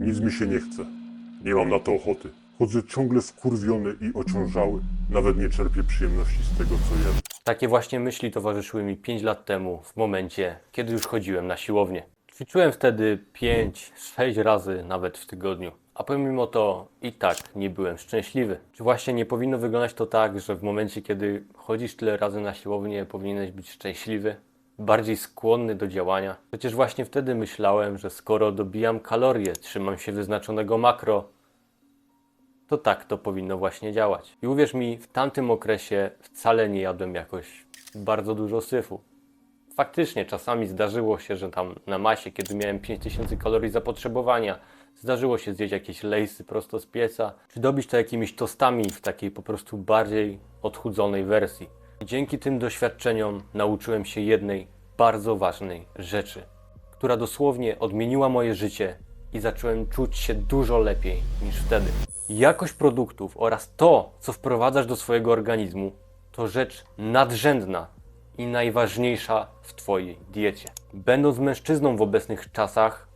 Nic mi się nie chce. Nie mam na to ochoty. Chodzę ciągle wkurwiony i ociążały. Nawet nie czerpię przyjemności z tego, co jem. Takie właśnie myśli towarzyszyły mi 5 lat temu, w momencie, kiedy już chodziłem na siłownię. Ćwiczyłem wtedy 5-6 razy nawet w tygodniu. A pomimo to i tak nie byłem szczęśliwy. Czy właśnie nie powinno wyglądać to tak, że w momencie, kiedy chodzisz tyle razy na siłownię, powinieneś być szczęśliwy? Bardziej skłonny do działania? Przecież właśnie wtedy myślałem, że skoro dobijam kalorie, trzymam się wyznaczonego makro, to tak to powinno właśnie działać. I uwierz mi, w tamtym okresie wcale nie jadłem jakoś bardzo dużo syfu. Faktycznie, czasami zdarzyło się, że tam na masie, kiedy miałem 5000 kalorii zapotrzebowania, zdarzyło się zjeść jakieś lejsy prosto z pieca, czy dobić to jakimiś tostami w takiej po prostu bardziej odchudzonej wersji. Dzięki tym doświadczeniom nauczyłem się jednej bardzo ważnej rzeczy, która dosłownie odmieniła moje życie i zacząłem czuć się dużo lepiej niż wtedy. Jakość produktów oraz to, co wprowadzasz do swojego organizmu, to rzecz nadrzędna i najważniejsza w Twojej diecie. Będąc mężczyzną w obecnych czasach,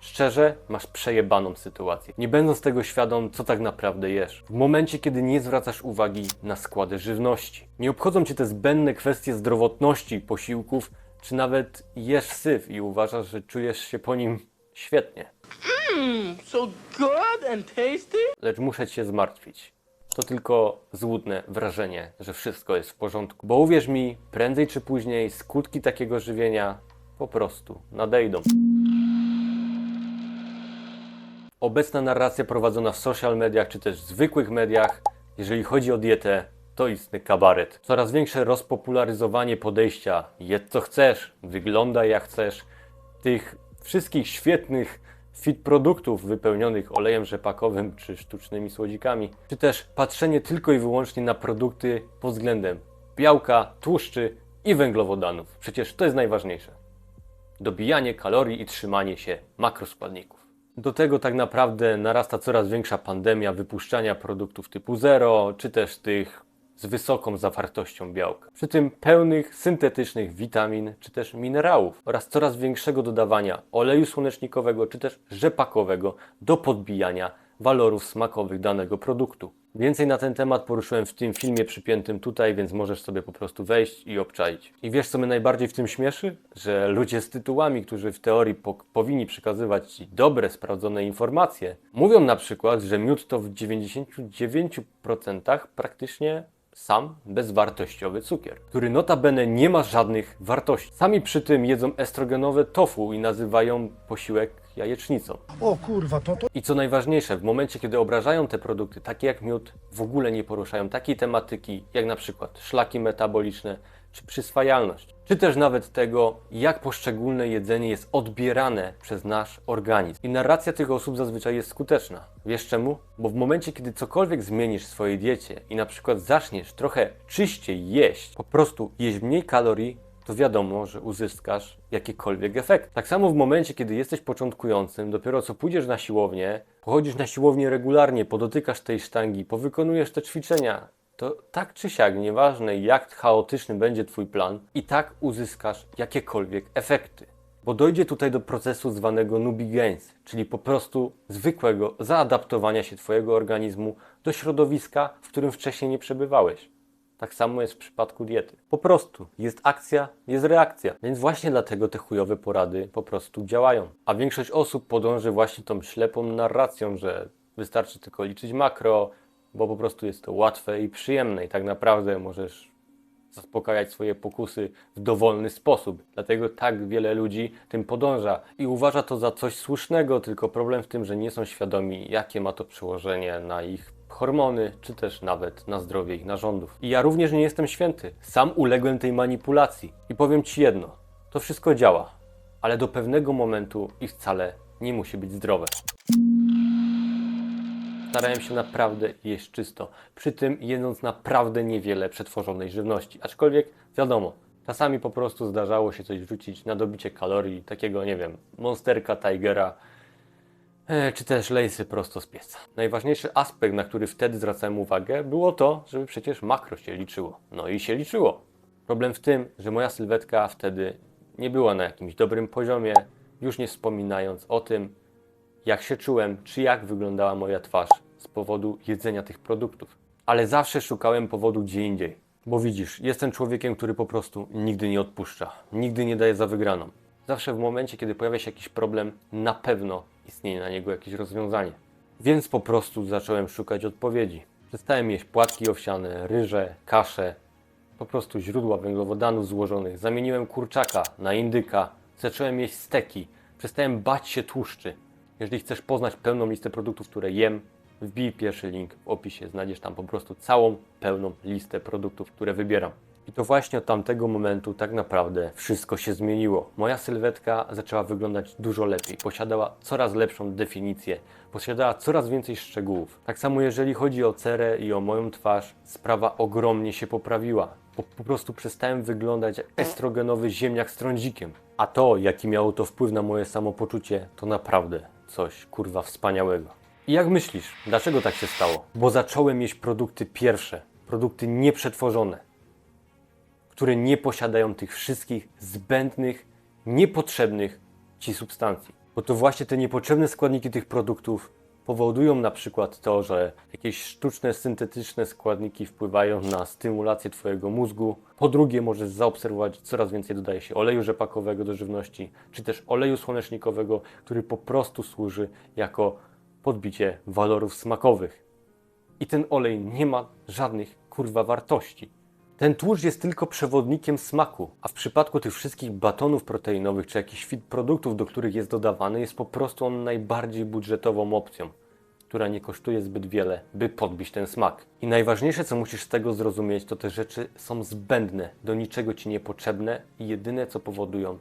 szczerze masz przejebaną sytuację. Nie będąc tego świadom, co tak naprawdę jesz. W momencie, kiedy nie zwracasz uwagi na składy żywności. Nie obchodzą Cię te zbędne kwestie zdrowotności posiłków, czy nawet jesz syf i uważasz, że czujesz się po nim świetnie. So good and tasty? lecz muszę cię zmartwić. To tylko złudne wrażenie, że wszystko jest w porządku. Bo uwierz mi, prędzej czy później skutki takiego żywienia po prostu nadejdą. Obecna narracja prowadzona w social mediach czy też zwykłych mediach, jeżeli chodzi o dietę, to istny kabaret. Coraz większe rozpopularyzowanie podejścia jedz co chcesz, wyglądaj jak chcesz, tych wszystkich świetnych fit produktów wypełnionych olejem rzepakowym czy sztucznymi słodzikami, czy też patrzenie tylko i wyłącznie na produkty pod względem białka, tłuszczy i węglowodanów. Przecież to jest najważniejsze. Dobijanie kalorii i trzymanie się makroskładników. Do tego tak naprawdę narasta coraz większa pandemia wypuszczania produktów typu zero, czy też tych z wysoką zawartością białka. Przy tym pełnych syntetycznych witamin czy też minerałów oraz coraz większego dodawania oleju słonecznikowego czy też rzepakowego do podbijania walorów smakowych danego produktu. Więcej na ten temat poruszyłem w tym filmie przypiętym tutaj, więc możesz sobie po prostu wejść i obczaić. I wiesz, co mnie najbardziej w tym śmieszy? Że ludzie z tytułami, którzy w teorii po powinni przekazywać Ci dobre, sprawdzone informacje, mówią na przykład, że miód to w 99% praktycznie sam bezwartościowy cukier, który notabene nie ma żadnych wartości. Sami przy tym jedzą estrogenowe tofu i nazywają posiłek jajecznicą. O kurwa, to to I co najważniejsze, w momencie, kiedy obrażają te produkty, takie jak miód, w ogóle nie poruszają takiej tematyki, jak na przykład szlaki metaboliczne czy przyswajalność, czy też nawet tego, jak poszczególne jedzenie jest odbierane przez nasz organizm. I narracja tych osób zazwyczaj jest skuteczna. Wiesz czemu? Bo w momencie, kiedy cokolwiek zmienisz w swojej diecie i na przykład zaczniesz trochę czyściej jeść, po prostu jeść mniej kalorii, to wiadomo, że uzyskasz jakiekolwiek efekt. Tak samo w momencie, kiedy jesteś początkującym, dopiero co pójdziesz na siłownię, pochodzisz na siłownię regularnie, podotykasz tej sztangi, powykonujesz te ćwiczenia, to tak czy siak, nieważne jak chaotyczny będzie Twój plan, i tak uzyskasz jakiekolwiek efekty. Bo dojdzie tutaj do procesu zwanego newbie gains, czyli po prostu zwykłego zaadaptowania się Twojego organizmu do środowiska, w którym wcześniej nie przebywałeś. Tak samo jest w przypadku diety. Po prostu jest akcja, jest reakcja. Więc właśnie dlatego te chujowe porady po prostu działają. A większość osób podąży właśnie tą ślepą narracją, że wystarczy tylko liczyć makro, bo po prostu jest to łatwe i przyjemne i tak naprawdę możesz zaspokajać swoje pokusy w dowolny sposób. Dlatego tak wiele ludzi tym podąża i uważa to za coś słusznego, tylko problem w tym, że nie są świadomi, jakie ma to przełożenie na ich hormony, czy też nawet na zdrowie ich narządów. I ja również nie jestem święty. Sam uległem tej manipulacji. I powiem Ci jedno, to wszystko działa, ale do pewnego momentu i wcale nie musi być zdrowe. Starałem się naprawdę jeść czysto, przy tym jedząc naprawdę niewiele przetworzonej żywności. Aczkolwiek wiadomo, czasami po prostu zdarzało się coś wrzucić na dobicie kalorii, takiego nie wiem, monsterka, tigera, e, czy też lejsy prosto z pieca. Najważniejszy aspekt, na który wtedy zwracałem uwagę, było to, żeby przecież makro się liczyło. No i się liczyło. Problem w tym, że moja sylwetka wtedy nie była na jakimś dobrym poziomie, już nie wspominając o tym, jak się czułem, czy jak wyglądała moja twarz z powodu jedzenia tych produktów. Ale zawsze szukałem powodu gdzie indziej. Bo widzisz, jestem człowiekiem, który po prostu nigdy nie odpuszcza, nigdy nie daje za wygraną. Zawsze w momencie, kiedy pojawia się jakiś problem, na pewno istnieje na niego jakieś rozwiązanie. Więc po prostu zacząłem szukać odpowiedzi. Przestałem jeść płatki owsiane, ryże, kasze, po prostu źródła węglowodanów złożonych. Zamieniłem kurczaka na indyka, zacząłem jeść steki, przestałem bać się tłuszczy. Jeżeli chcesz poznać pełną listę produktów, które jem, wbij pierwszy link w opisie, znajdziesz tam po prostu całą pełną listę produktów, które wybieram. I to właśnie od tamtego momentu tak naprawdę wszystko się zmieniło. Moja sylwetka zaczęła wyglądać dużo lepiej, posiadała coraz lepszą definicję, posiadała coraz więcej szczegółów. Tak samo jeżeli chodzi o cerę i o moją twarz, sprawa ogromnie się poprawiła. Po, po prostu przestałem wyglądać jak estrogenowy ziemniak z trądzikiem. A to, jaki miało to wpływ na moje samopoczucie, to naprawdę coś kurwa wspaniałego. I jak myślisz, dlaczego tak się stało? Bo zacząłem jeść produkty pierwsze, produkty nieprzetworzone które nie posiadają tych wszystkich zbędnych, niepotrzebnych ci substancji. Bo to właśnie te niepotrzebne składniki tych produktów powodują na przykład to, że jakieś sztuczne, syntetyczne składniki wpływają na stymulację Twojego mózgu. Po drugie, możesz zaobserwować, coraz więcej dodaje się oleju rzepakowego do żywności, czy też oleju słonecznikowego, który po prostu służy jako podbicie walorów smakowych. I ten olej nie ma żadnych kurwa wartości. Ten tłuszcz jest tylko przewodnikiem smaku, a w przypadku tych wszystkich batonów proteinowych czy jakichś fit produktów, do których jest dodawany, jest po prostu on najbardziej budżetową opcją, która nie kosztuje zbyt wiele, by podbić ten smak. I najważniejsze, co musisz z tego zrozumieć, to te rzeczy są zbędne, do niczego ci niepotrzebne i jedyne, co powodują,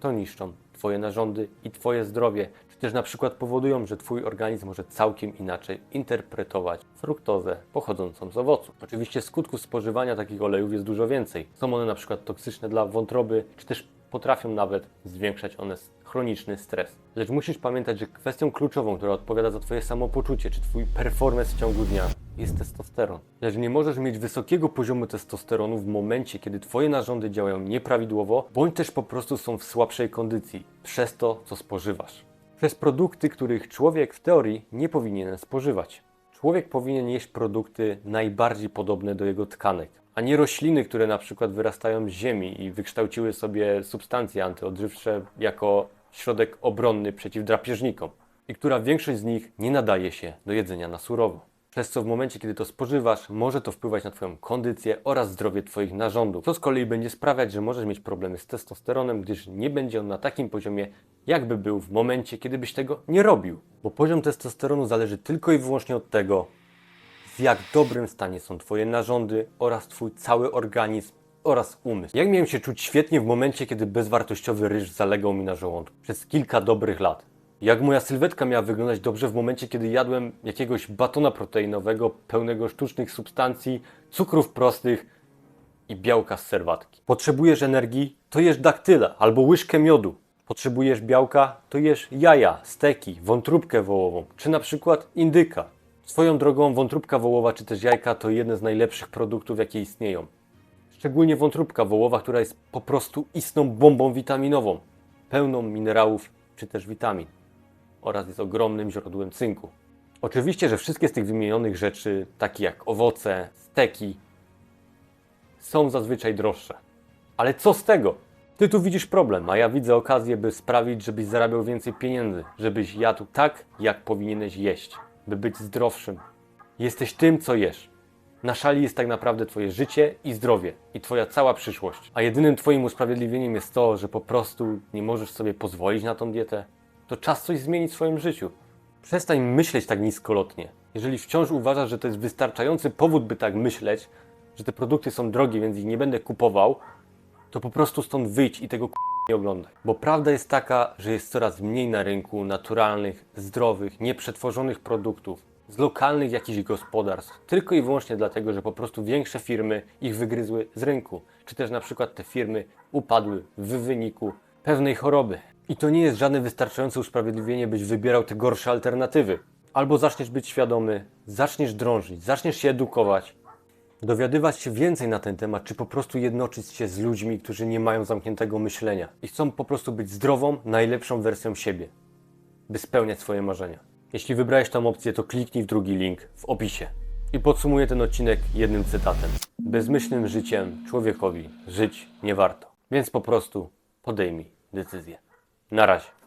to niszczą Twoje narządy i Twoje zdrowie, też na przykład powodują, że Twój organizm może całkiem inaczej interpretować fruktozę pochodzącą z owoców. Oczywiście skutków spożywania takich olejów jest dużo więcej. Są one na przykład toksyczne dla wątroby, czy też potrafią nawet zwiększać one chroniczny stres. Lecz musisz pamiętać, że kwestią kluczową, która odpowiada za Twoje samopoczucie, czy Twój performance w ciągu dnia, jest testosteron. Lecz nie możesz mieć wysokiego poziomu testosteronu w momencie, kiedy Twoje narządy działają nieprawidłowo, bądź też po prostu są w słabszej kondycji, przez to, co spożywasz. Przez produkty, których człowiek w teorii nie powinien spożywać. Człowiek powinien jeść produkty najbardziej podobne do jego tkanek, a nie rośliny, które na przykład wyrastają z ziemi i wykształciły sobie substancje antyodżywcze jako środek obronny przeciw drapieżnikom i która większość z nich nie nadaje się do jedzenia na surowo. Przez co w momencie, kiedy to spożywasz, może to wpływać na Twoją kondycję oraz zdrowie Twoich narządów, co z kolei będzie sprawiać, że możesz mieć problemy z testosteronem, gdyż nie będzie on na takim poziomie, jakby był w momencie, kiedy byś tego nie robił. Bo poziom testosteronu zależy tylko i wyłącznie od tego, w jak dobrym stanie są Twoje narządy oraz Twój cały organizm oraz umysł. Jak miałem się czuć świetnie w momencie, kiedy bezwartościowy ryż zalegał mi na żołądku przez kilka dobrych lat. Jak moja sylwetka miała wyglądać dobrze w momencie, kiedy jadłem jakiegoś batona proteinowego pełnego sztucznych substancji, cukrów prostych i białka z serwatki. Potrzebujesz energii? To jesz daktyla albo łyżkę miodu. Potrzebujesz białka? To jesz jaja, steki, wątróbkę wołową, czy na przykład indyka. Swoją drogą wątróbka wołowa czy też jajka to jedne z najlepszych produktów, jakie istnieją. Szczególnie wątróbka wołowa, która jest po prostu istną bombą witaminową, pełną minerałów czy też witamin oraz jest ogromnym źródłem cynku. Oczywiście, że wszystkie z tych wymienionych rzeczy, takie jak owoce, steki, są zazwyczaj droższe. Ale co z tego? Ty tu widzisz problem, a ja widzę okazję, by sprawić, żebyś zarabiał więcej pieniędzy, żebyś jadł tak, jak powinieneś jeść, by być zdrowszym. Jesteś tym, co jesz. Na szali jest tak naprawdę Twoje życie i zdrowie i Twoja cała przyszłość. A jedynym Twoim usprawiedliwieniem jest to, że po prostu nie możesz sobie pozwolić na tą dietę. To czas coś zmienić w swoim życiu. Przestań myśleć tak niskolotnie. Jeżeli wciąż uważasz, że to jest wystarczający powód, by tak myśleć, że te produkty są drogie, więc ich nie będę kupował, to po prostu stąd wyjdź i tego nie oglądaj. Bo prawda jest taka, że jest coraz mniej na rynku naturalnych, zdrowych, nieprzetworzonych produktów z lokalnych jakichś gospodarstw, tylko i wyłącznie dlatego, że po prostu większe firmy ich wygryzły z rynku, czy też na przykład te firmy upadły w wyniku pewnej choroby. I to nie jest żadne wystarczające usprawiedliwienie, byś wybierał te gorsze alternatywy. Albo zaczniesz być świadomy, zaczniesz drążyć, zaczniesz się edukować, dowiadywać się więcej na ten temat, czy po prostu jednoczyć się z ludźmi, którzy nie mają zamkniętego myślenia i chcą po prostu być zdrową, najlepszą wersją siebie. by spełniać swoje marzenia. Jeśli wybrałeś tą opcję, to kliknij w drugi link w opisie. I podsumuję ten odcinek jednym cytatem. Bezmyślnym życiem człowiekowi żyć nie warto. Więc po prostu podejmij decyzję. Na razie.